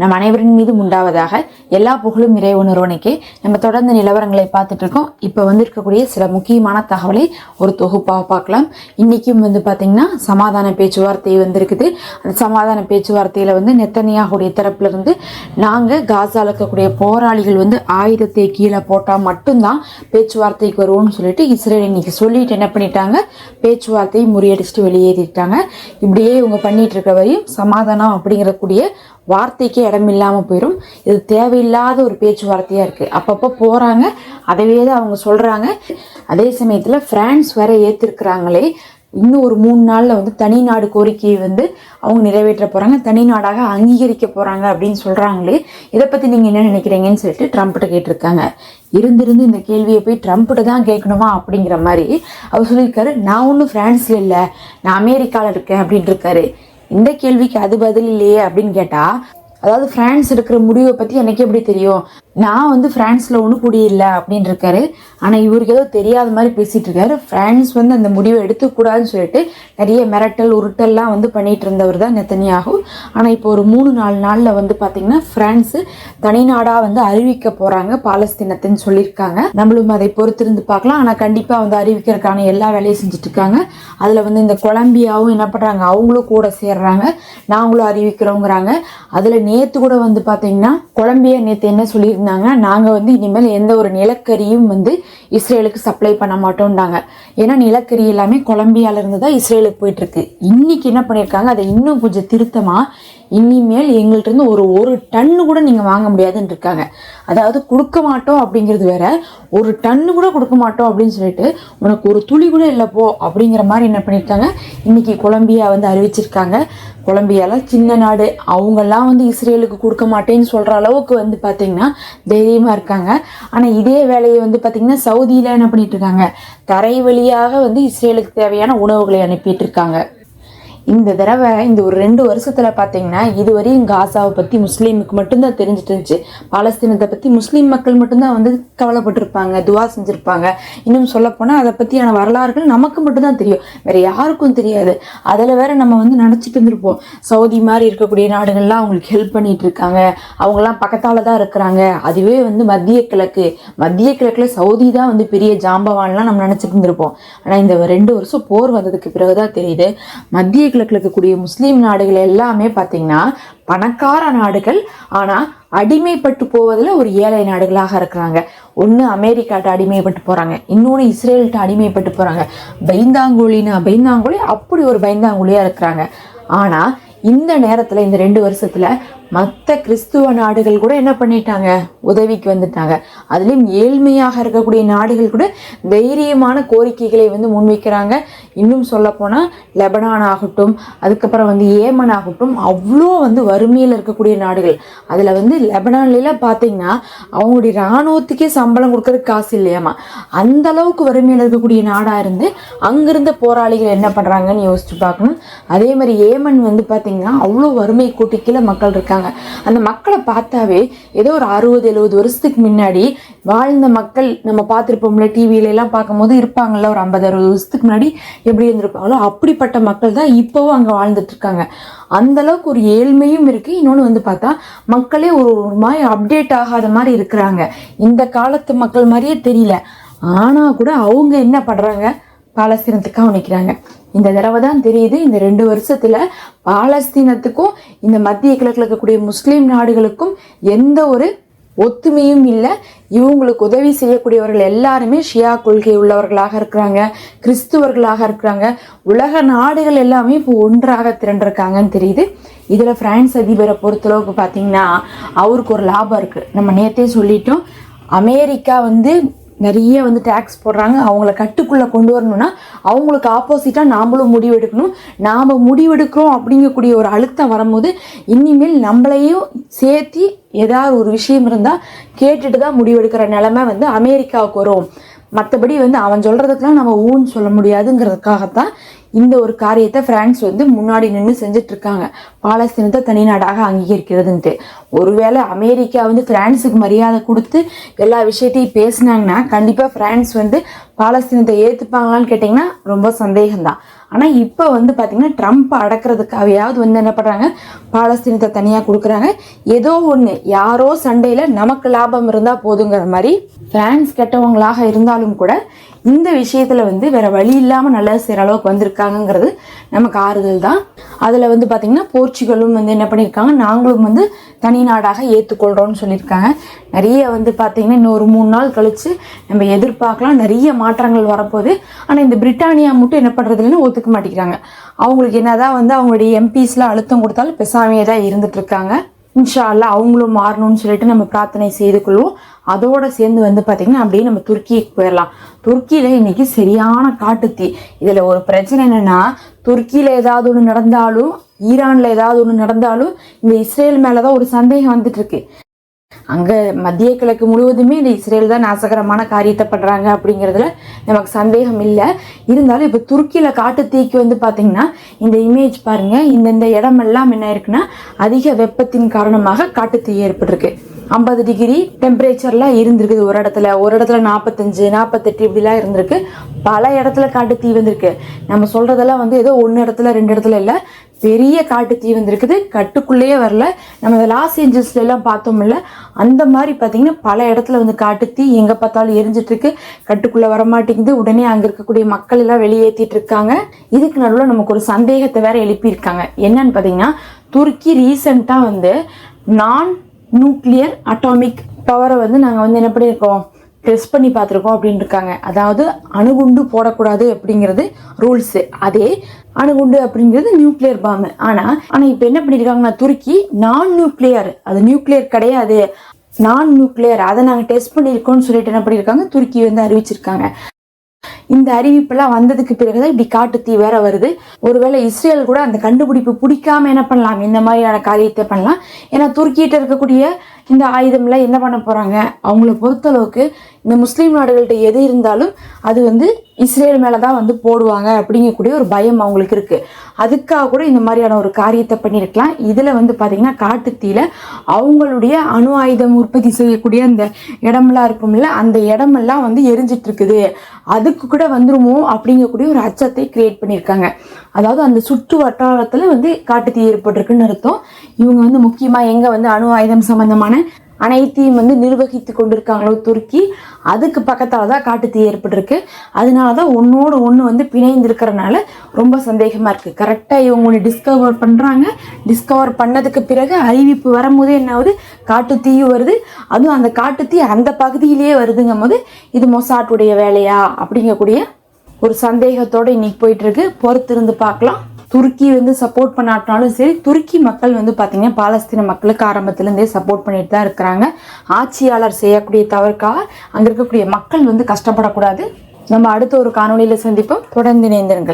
நம் அனைவரின் மீதும் உண்டாவதாக எல்லா புகழும் இறைவன் ஒருவனுக்கே நம்ம தொடர்ந்து நிலவரங்களை பார்த்துட்டு இருக்கோம் இப்போ வந்திருக்கக்கூடிய சில முக்கியமான தகவலை ஒரு தொகுப்பாக பார்க்கலாம். இன்றைக்கும் வந்து பார்த்தீங்கன்னா சமாதான பேச்சுவார்த்தை வந்திருக்குது. அந்த சமாதான பேச்சுவார்த்தையில் வந்து நெத்தனியாகுடைய தரப்புலேருந்து நாங்கள் காசால இருக்கக்கூடிய போராளிகள் வந்து ஆயுதத்தை கீழே போட்டால் மட்டும்தான் பேச்சுவார்த்தைக்கு வருவோம்னு சொல்லிட்டு இஸ்ரேல் இன்னைக்கு சொல்லிட்டு என்ன பண்ணிட்டாங்க? பேச்சுவார்த்தையை முறியடிச்சிட்டு வெளியேறிட்டாங்க. இப்படியே இவங்க பண்ணிட்டு இருக்க வரையும் சமாதானம் அப்படிங்கிறக்கூடிய வார்த்தைக்கே இடம் இல்லாமல் போயிடும் இது தேவையில்லாத ஒரு பேச்சுவார்த்தையாக இருக்குது அப்பப்போ போகிறாங்க அதவே தான் அவங்க சொல்கிறாங்க அதே சமயத்தில் ஃப்ரான்ஸ் வேற ஏற்றிருக்கிறாங்களே இன்னும் ஒரு மூணு நாளில் வந்து தனி நாடு கோரிக்கையை வந்து அவங்க நிறைவேற்ற போகிறாங்க தனி நாடாக அங்கீகரிக்க போகிறாங்க அப்படின்னு சொல்கிறாங்களே இதை பற்றி நீங்கள் என்ன நினைக்கிறீங்கன்னு சொல்லிட்டு ட்ரம்ப்கிட்ட கேட்டிருக்காங்க. இருந்திருந்து இந்த கேள்வியை போய் ட்ரம்ப்கிட்ட தான் கேட்கணுமா அப்படிங்கிற மாதிரி அவர் சொல்லியிருக்காரு. நான் ஒன்றும் ஃப்ரான்ஸில் இல்லை. நான் அமெரிக்காவில் இருக்கேன் அப்படின்ட்டுருக்காரு இருக்காரு. இந்த கேள்விக்கு அது பதில் இல்லையே அப்படின்னு கேட்டா அதாவது பிரான்ஸ் எடுக்கிற முடிவை பற்றி எனக்கு எப்படி தெரியும்? நான் வந்து ஃப்ரான்ஸில் ஒன்றும் குடியில்லை அப்படின்னு இருக்காரு ஆனால் இவருக்கு ஏதோ தெரியாத மாதிரி பேசிகிட்டு இருக்காரு ஃப்ரான்ஸ் வந்து அந்த முடிவை எடுத்துக்கூடாதுன்னு சொல்லிட்டு நிறைய மிரட்டல் உருட்டல்லாம் வந்து பண்ணிகிட்டு இருந்தவர் தான் நெத்தனியாகும் ஆனால் இப்போ ஒரு மூணு நாலு நாளில் வந்து பார்த்திங்கன்னா ஃப்ரான்ஸு தனிநாடாக வந்து அறிவிக்க போகிறாங்க பாலஸ்தீனத்தின்னு சொல்லியிருக்காங்க. நம்மளும் அதை பொறுத்திருந்து பார்க்கலாம். ஆனால் கண்டிப்பாக வந்து அறிவிக்கிறதுக்கான எல்லா வேலையும் செஞ்சுட்டு இருக்காங்க அதில் வந்து இந்த கொலம்பியாவும் என்ன பண்ணுறாங்க அவங்களும் கூட சேர்றாங்க. நாங்களும் அறிவிக்கிறோங்கிறாங்க. அதில் நேத்து கூட வந்து பார்த்தீங்கன்னா கொலம்பியா நேத்து என்ன சொல்லியிருந்தாங்க? நாங்க வந்து இனிமேல் எந்த ஒரு நிலக்கரியும் வந்து இஸ்ரேலுக்கு சப்ளை பண்ண மாட்டோம்னாங்க. ஏன்னா நிலக்கரி எல்லாமே கொலம்பியாவிலேருந்து தான் இஸ்ரேலுக்கு போயிட்டு இருக்கு. இன்னைக்கு என்ன பண்ணியிருக்காங்க? அதை இன்னும் கொஞ்சம் திருத்தமா இனிமேல் எங்கள்கிட்ட ஒரு ஒரு டன்னு கூட நீங்கள் வாங்க முடியாதுன்னு இருக்காங்க. அதாவது கொடுக்க மாட்டோம் அப்படிங்கிறது வேற ஒரு டன்னு கூட கொடுக்க மாட்டோம் அப்படின்னு சொல்லிட்டு உனக்கு ஒரு துளி கூட இல்லை போ அப்படிங்கிற மாதிரி என்ன பண்ணியிருக்காங்க இன்னைக்கு கொலம்பியா வந்து அறிவிச்சிருக்காங்க. கொலம்பியால சின்ன நாடு. அவங்கெல்லாம் வந்து இஸ்ரேலுக்கு கொடுக்க மாட்டேன்னு சொல்கிற அளவுக்கு வந்து பார்த்திங்கன்னா தைரியமாக இருக்காங்க. ஆனால் இதே வேலையை வந்து பார்த்தீங்கன்னா சவுதியில் என்ன பண்ணிட்டு இருக்காங்க? தரை வழியாக வந்து இஸ்ரேலுக்கு தேவையான உணவுகளை அனுப்பிட்டு இருக்காங்க. இந்த தடவை இந்த ஒரு ரெண்டு வருஷத்தில் பார்த்தீங்கன்னா இதுவரையும் காசாவை பற்றி முஸ்லீமுக்கு மட்டும்தான் தெரிஞ்சுட்டு இருந்துச்சு. பாலஸ்தீனத்தை பற்றி முஸ்லீம் மக்கள் மட்டும்தான் வந்து கவலைப்பட்டிருப்பாங்க துவா செஞ்சுருப்பாங்க. இன்னும் சொல்லப்போனால் அதை பற்றியான வரலாறுகள் நமக்கு மட்டும்தான் தெரியும். வேறு யாருக்கும் தெரியாது. அதில் வேற நம்ம வந்து நினச்சிட்டு இருந்திருப்போம். சவுதி மாதிரி இருக்கக்கூடிய நாடுகள்லாம் அவங்களுக்கு ஹெல்ப் பண்ணிட்டு இருக்காங்க. அவங்கெல்லாம் பக்கத்தால் தான் இருக்கிறாங்க. அதுவே வந்து மத்திய கிழக்கு. மத்திய கிழக்கில் சவுதி தான் வந்து பெரிய ஜாம்பவான்லாம் நம்ம நினச்சிட்டு இருந்திருப்போம். ஆனால் இந்த ரெண்டு வருஷம் போர் வந்ததுக்கு பிறகுதான் தெரியுது. மத்திய கிழக்கில் இருக்கக்கூடிய முஸ்லீம் நாடுகள் எல்லாமே பாத்தீங்கன்னா பணக்கார நாடுகள். ஆனால் அடிமைப்பட்டு போவதில் ஒரு ஏழை நாடுகளாக இருக்கிறாங்க. ஒன்று அமெரிக்காட்ட அடிமைப்பட்டு போகிறாங்க இன்னொன்று இஸ்ரேல்கிட்ட அடிமைப்பட்டு போகிறாங்க பைந்தாங்குழினா பைந்தாங்குழி அப்படி ஒரு பைந்தாங்குழியா இருக்கிறாங்க. ஆனால் இந்த நேரத்தில் இந்த ரெண்டு வருஷத்தில் மற்ற கிறிஸ்துவ நாடுகள் கூட என்ன பண்ணிட்டாங்க? உதவிக்கு வந்துட்டாங்க. அதுலேயும் ஏழ்மையாக இருக்கக்கூடிய நாடுகள் கூட தைரியமான கோரிக்கைகளை வந்து முன்வைக்கிறாங்க. இன்னும் சொல்ல போனால் லெபனான் ஆகட்டும் அதுக்கப்புறம் வந்து ஏமன் ஆகட்டும் அவ்வளோ வந்து வறுமையில் இருக்கக்கூடிய நாடுகள். அதில் வந்து லெபனான்லாம் பார்த்தீங்கன்னா அவங்களுடைய இராணுவத்துக்கே சம்பளம் கொடுக்கறதுக்கு காசு இல்லையாமா? அந்த அளவுக்கு வறுமையில் இருக்கக்கூடிய நாடாக இருந்து அங்கிருந்த போராளிகள் என்ன பண்ணுறாங்கன்னு யோசிச்சு பார்க்கணும். அதே மாதிரி ஏமன் வந்து பார்த்திங்கன்னா அவ்வளோ வறுமை கூட்டிக்கீழ மக்கள் இருக்காங்க. அந்த மக்களை பார்த்தாவே ஏதோ ஒரு அறுபது எழுபது வருஷத்துக்கு முன்னாடி வாழ்ந்த மக்கள் நம்ம பார்த்துருப்போம்ல டிவியில எல்லாம் பார்க்கும்போது இருப்பாங்கல்ல ஒரு ஐம்பது அறுபது வருஷத்துக்கு முன்னாடி எப்படி இருந்திருப்பாங்களோ அப்படிப்பட்ட மக்கள் தான் இப்போவும் அங்கே வாழ்ந்துட்டு இருக்காங்க. அந்த அளவுக்கு ஒரு ஏழ்மையும் இருக்குது இன்னொன்று வந்து பார்த்தா மக்களே ஒரு ஒரு மாதிரி அப்டேட் ஆகாத மாதிரி இருக்கிறாங்க. இந்த காலத்து மக்கள் மாதிரியே தெரியல. ஆனால் கூட அவங்க என்ன பண்ணுறாங்க பாலஸ்தீனத்துக்காக நிற்கிறாங்க இந்த தடவை தான் தெரியுது இந்த ரெண்டு வருஷத்தில் பாலஸ்தீனத்துக்கும் இந்த மத்திய கிழக்கில் இருக்கக்கூடிய முஸ்லீம் நாடுகளுக்கும் எந்த ஒரு ஒத்துமையும் இல்லை. இவங்களுக்கு உதவி செய்யக்கூடியவர்கள் எல்லாருமே ஷியா கொள்கை உள்ளவர்களாக இருக்கிறாங்க கிறிஸ்துவர்களாக இருக்கிறாங்க. உலக நாடுகள் எல்லாமே இப்போ ஒன்றாக திரண்டிருக்காங்கன்னு தெரியுது. இதில் பிரான்ஸ் அதிபரை பொறுத்தளவுக்கு பார்த்தீங்கன்னா அவருக்கு ஒரு லாபம் இருக்குது நம்ம நேற்றே சொல்லிட்டோம் அமெரிக்கா வந்து நிறைய வந்து டேக்ஸ் போடுறாங்க. அவங்கள கட்டுக்குள்ளே கொண்டு வரணும்னா அவங்களுக்கு ஆப்போசிட்டாக நாம்மளும் முடிவெடுக்கணும். நாம் முடிவெடுக்கிறோம் அப்படிங்கக்கூடிய ஒரு அழுத்தம் வரும்போது இனிமேல் நம்மளையும் சேர்த்தி ஏதாவது ஒரு விஷயம் இருந்தால் கேட்டுட்டு தான் முடிவெடுக்கிற நிலமை வந்து அமெரிக்காவுக்கு வரும். மற்றபடி வந்து அவன் சொல்றதுக்கெல்லாம் நம்ம ஊன்னு சொல்ல முடியாதுங்கிறதுக்காகத்தான் இந்த ஒரு காரியத்தை பிரான்ஸ் வந்து முன்னாடி நின்று செஞ்சுட்டு இருக்காங்க பாலஸ்தீனத்தை தனி நாடாக அங்கீகரிக்கிறதுன்ட்டு. ஒருவேளை அமெரிக்கா வந்து பிரான்ஸுக்கு மரியாதை கொடுத்து எல்லா விஷயத்தையும் பேசினாங்கன்னா கண்டிப்பாக பிரான்ஸ் வந்து பாலஸ்தீனத்தை ஏற்றுப்பாங்களான்னு கேட்டிங்கன்னா ரொம்ப சந்தேகம்தான். ஆனால் இப்போ வந்து பார்த்திங்கன்னா ட்ரம்ப் அடக்கிறதுக்காவையாவது வந்து என்ன பண்ணுறாங்க பாலஸ்தீனத்தை தனியாக கொடுக்குறாங்க. ஏதோ ஒன்று யாரோ சண்டையில் நமக்கு லாபம் இருந்தால் போதுங்கிற மாதிரி ஃபேன்ஸ் கெட்டவங்களாக இருந்தாலும் கூட இந்த விஷயத்தில் வந்து வேற வழி இல்லாமல் நல்லா செய்கிற அளவுக்கு வந்திருக்காங்கங்கிறது நமக்கு ஆறுதல் தான். அதில் வந்து பார்த்திங்கன்னா போர்ச்சுகலும் வந்து என்ன பண்ணியிருக்காங்க நாங்களும் வந்து தனி நாடாக ஏற்றுக்கொள்கிறோம்னு சொல்லியிருக்காங்க. நிறைய வந்து பார்த்திங்கன்னா இன்னும் ஒரு மூணு நாள் கழித்து நம்ம எதிர்பார்க்கலாம். நிறைய மாற்றங்கள் வரப்போகுது. ஆனால் இந்த பிரிட்டானியா மட்டும் என்ன பண்ணுறதுலன்னு ஒத்துக்க மாட்டேங்கிறாங்க. அவங்களுக்கு என்னதான் வந்து அவங்களுடைய எம்பிஸ்லாம் அழுத்தம் கொடுத்தாலும் பெசாமையே தான் இருந்துட்டு இருக்காங்க. இன்ஷா அல்லா அவங்களும் மாறணும்னு சொல்லிட்டு நம்ம பிரார்த்தனை செய்து கொள்வோம். அதோட சேர்ந்து வந்து பார்த்திங்கன்னா அப்படியே நம்ம துருக்கிக்கு போயிடலாம். துருக்கியில் இன்னைக்கு சரியான காட்டுத்தீ இதில் ஒரு பிரச்சனை என்னென்னா துருக்கியில் ஏதாவது ஒன்று நடந்தாலும் ஈரானில் ஏதாவது ஒன்று நடந்தாலும் இந்த இஸ்ரேல் மேலே தான் ஒரு சந்தேகம் வந்துட்டு இருக்கு. அங்கே மத்திய கிழக்கு முழுவதுமே இந்த இஸ்ரேல் தான் நாசகரமான காரியத்தை பண்ணுறாங்க அப்படிங்கிறதுல நமக்கு சந்தேகம் இல்லை. இருந்தாலும் இப்போ துருக்கியில் காட்டு தீக்கு வந்து பார்த்தீங்கன்னா இந்த இமேஜ் பாருங்கள் இந்த இந்த இடமெல்லாம் என்ன இருக்குன்னா அதிக வெப்பத்தின் காரணமாக காட்டுத்தீ ஏற்பட்டிருக்கு. ஐம்பது டிகிரி டெம்பரேச்சர்லாம் இருந்திருக்குது ஒரு இடத்துல ஒரு இடத்துல நாற்பத்தஞ்சு நாற்பத்தெட்டு இப்படிலாம் இருந்திருக்கு. பல இடத்துல காட்டு தீ வந்திருக்கு. நம்ம சொல்கிறதெல்லாம் வந்து ஏதோ ஒன்று இடத்துல ரெண்டு இடத்துல இல்லை. பெரிய காட்டு தீ வந்திருக்குது. கட்டுக்குள்ளேயே வரல. நம்ம இந்த லாஸ் ஏஞ்சல்ஸ்ல எல்லாம் பார்த்தோம்ல அந்த மாதிரி பார்த்தீங்கன்னா பல இடத்துல வந்து காட்டு தீ எங்கே பார்த்தாலும் எரிஞ்சிட்ருக்கு கட்டுக்குள்ளே வர மாட்டேங்குது உடனே அங்கே இருக்கக்கூடிய மக்கள் எல்லாம் வெளியேற்றிட்டு இருக்காங்க. இதுக்கு நடுவில் நமக்கு ஒரு சந்தேகத்தை வேற எழுப்பியிருக்காங்க. என்னன்னு பார்த்தீங்கன்னா துருக்கி ரீசெண்டாக வந்து நான் நியூக்ளியர் அட்டாமிக் பவரை வந்து நாங்கள் வந்து என்ன பண்ணியிருக்கோம் டெஸ்ட் பண்ணி பார்த்துருக்கோம் அப்படின்னு இருக்காங்க அதாவது அணுகுண்டு போடக்கூடாது அப்படிங்கிறது ரூல்ஸு அதே அணுகுண்டு அப்படிங்கிறது நியூக்ளியர் பாம்பு ஆனால் ஆனால் இப்போ என்ன பண்ணியிருக்காங்கன்னா துருக்கி நான் நியூக்ளியர் அது நியூக்ளியர் கிடையாது. நான் நியூக்ளியர் அதை நாங்கள் டெஸ்ட் பண்ணியிருக்கோம்னு சொல்லிட்டு என்ன பண்ணியிருக்காங்க துருக்கி வந்து அறிவிச்சிருக்காங்க. இந்த அறிவிப்பெல்லாம் வந்ததுக்கு பிறகுதான் இப்படி காட்டு தீ வேற வருது. ஒருவேளை இஸ்ரேல் கூட அந்த கண்டுபிடிப்பு பிடிக்காம என்ன பண்ணலாம்? இந்த மாதிரியான காரியத்தை பண்ணலாம். ஏன்னா துருக்கிட்ட இருக்கக்கூடிய இந்த ஆயுதம்லாம் என்ன பண்ண போறாங்க? அவங்கள பொறுத்தளவுக்கு இந்த முஸ்லீம் நாடுகள்கிட்ட எது இருந்தாலும் அது வந்து இஸ்ரேல் மேலே தான் வந்து போடுவாங்க அப்படிங்கக்கூடிய ஒரு பயம் அவங்களுக்கு இருக்கு. அதுக்காக கூட இந்த மாதிரியான ஒரு காரியத்தை பண்ணியிருக்கலாம். இதில் வந்து பார்த்தீங்கன்னா காட்டுத்தீயில் அவங்களுடைய அணு ஆயுதம் உற்பத்தி செய்யக்கூடிய அந்த இடமெல்லாம் இருக்கும்ல அந்த இடமெல்லாம் வந்து எரிஞ்சிட்ருக்குது. அதுக்கு கூட வந்துருமோ அப்படிங்கக்கூடிய ஒரு அச்சத்தை கிரியேட் பண்ணியிருக்காங்க. அதாவது அந்த சுற்று வட்டாரத்தில் வந்து காட்டுத்தீ ஏற்பட்டிருக்குன்னு அர்த்தம். இவங்க வந்து முக்கியமாக எங்கே வந்து அணு ஆயுதம் சம்மந்தமான சம்பந்தமான அனைத்தையும் வந்து நிர்வகித்து கொண்டிருக்காங்களோ துருக்கி அதுக்கு பக்கத்தால் தான் காட்டுத்தீ ஏற்பட்டிருக்கு. அதனால தான் ஒன்றோடு ஒன்று வந்து பிணைந்திருக்கிறனால ரொம்ப சந்தேகமாக இருக்குது கரெக்டாக இவங்க ஒன்று டிஸ்கவர் பண்ணுறாங்க டிஸ்கவர் பண்ணதுக்கு பிறகு அறிவிப்பு வரும்போது என்ன ஆகுது காட்டுத்தீயும் வருது. அதுவும் அந்த காட்டுத்தீ அந்த பகுதியிலேயே வருதுங்கும் போது இது மொசாட்டுடைய வேலையா அப்படிங்கக்கூடிய ஒரு சந்தேகத்தோட இன்னைக்கு போயிட்டு இருக்கு. பொறுத்திருந்து பார்க்கலாம். துருக்கி வந்து சப்போர்ட் பண்ணாட்டினாலும் சரி துருக்கி மக்கள் வந்து பார்த்தீங்கன்னா பாலஸ்தீன மக்களுக்கு ஆரம்பத்திலேருந்தே சப்போர்ட் பண்ணிட்டு தான் இருக்கிறாங்க. ஆட்சியாளர் செய்யக்கூடிய தவறுக்காக அங்கே இருக்கக்கூடிய மக்கள் வந்து கஷ்டப்படக்கூடாது. நம்ம அடுத்த ஒரு காணொளியில் சந்திப்போம். தொடர்ந்து இணைந்திருங்கள்.